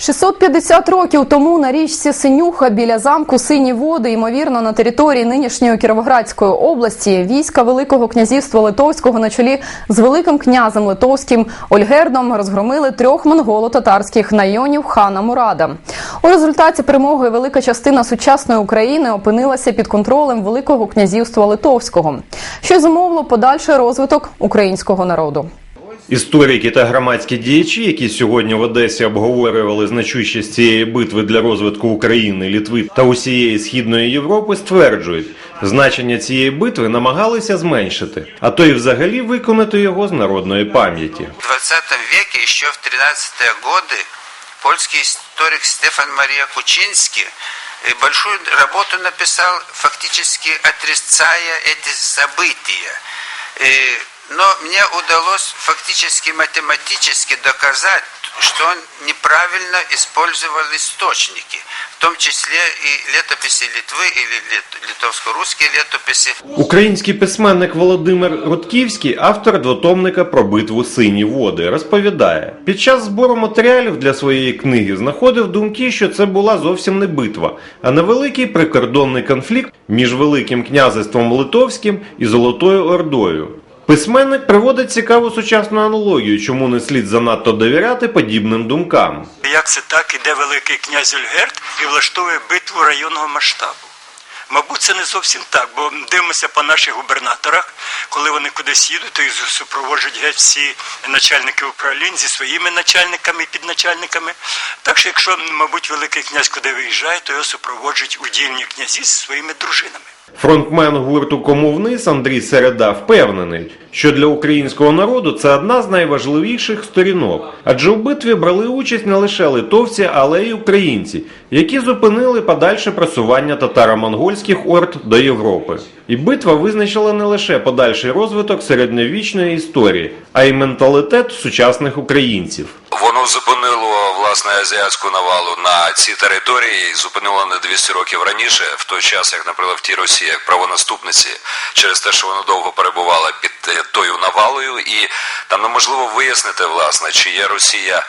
650 років тому на річці Синюха біля замку Сині води, ймовірно, на території нинішньої Кіровоградської області, війська Великого князівства Литовського на чолі з Великим князем Литовським Ольгердом розгромили трьох монголо-татарських найонів хана Мурада. У результаті перемоги велика частина сучасної України опинилася під контролем Великого князівства Литовського, що зумовило подальший розвиток українського народу. Історики та громадські діячі, які сьогодні в Одесі обговорювали значущість цієї битви для розвитку України, Літви та усієї східної Європи, стверджують, значення цієї битви намагалися зменшити, а то й взагалі виконати його з народної пам'яті. В 20 веке, еще в 13-е годы, польский историк Стефан Мария Кучинский э, большую работу написал, фактически отрицая эти события. Но мне удалось фактически математически доказать, что он неправильно использовал источники, в том числе и летописи Литвы или лит- литовско-русские летописи. Український письменник Володимир Рудківський, автор двотомника про битву Сині води, розповідає: під час збору матеріалів для своєї книги знаходив думки, що це була зовсім не битва, а невеликий прикордонний конфлікт між Великим князівством Литовським і Золотою Ордою. Письменник приводить цікаву сучасну аналогію, чому не слід занадто довіряти подібним думкам. Як це так іде великий князь Ольгерт і влаштовує битву районного масштабу? Мабуть, це не зовсім так, бо дивимося по наших губернаторах, коли вони кудись їдуть, то їх супроводжують геть всі начальники управлінь зі своїми начальниками і підначальниками. Так що, якщо, мабуть, великий князь куди виїжджає, то його супроводжують удільні князі зі своїми дружинами. Фронтмен гурту Кому вниз Андрій Середа впевнений, що для українського народу це одна з найважливіших сторінок, адже у битві брали участь не лише литовці, але й українці, які зупинили подальше просування татаро-монгольських орд до Європи. І битва визначила не лише подальший розвиток середньовічної історії, а й менталітет сучасних українців. Воно зупинило власне азіатську навалу на ці території, і зупинило на 200 років раніше, в той час, як, наприклад, в тій Росії, як правонаступниці, через те, що воно довго перебувала під е, тою навалою, і там неможливо вияснити, власне, чи є Росія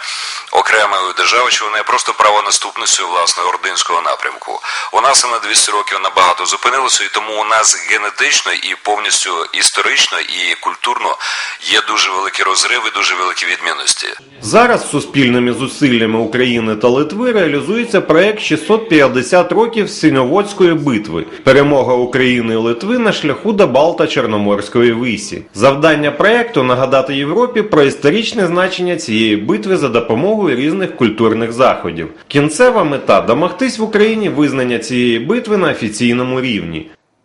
окремою державою, чи вона є просто правонаступницею власне ординського напрямку. У нас на 200 років набагато зупинилося, і тому у нас генетично і повністю історично і культурно є дуже великі розриви, дуже великі відмінності. Зараз суспільними зусиллями України та Литви реалізується проект 650 років Синьоводської битви, перемога України і Литви на шляху до Балта Чорноморської висі. Завдання проекту нагадати Європі про історичне значення цієї битви за допомогою різних культурних заходів. Кінцева мета домогтись в Україні визнання цієї битви на офіційному рівні.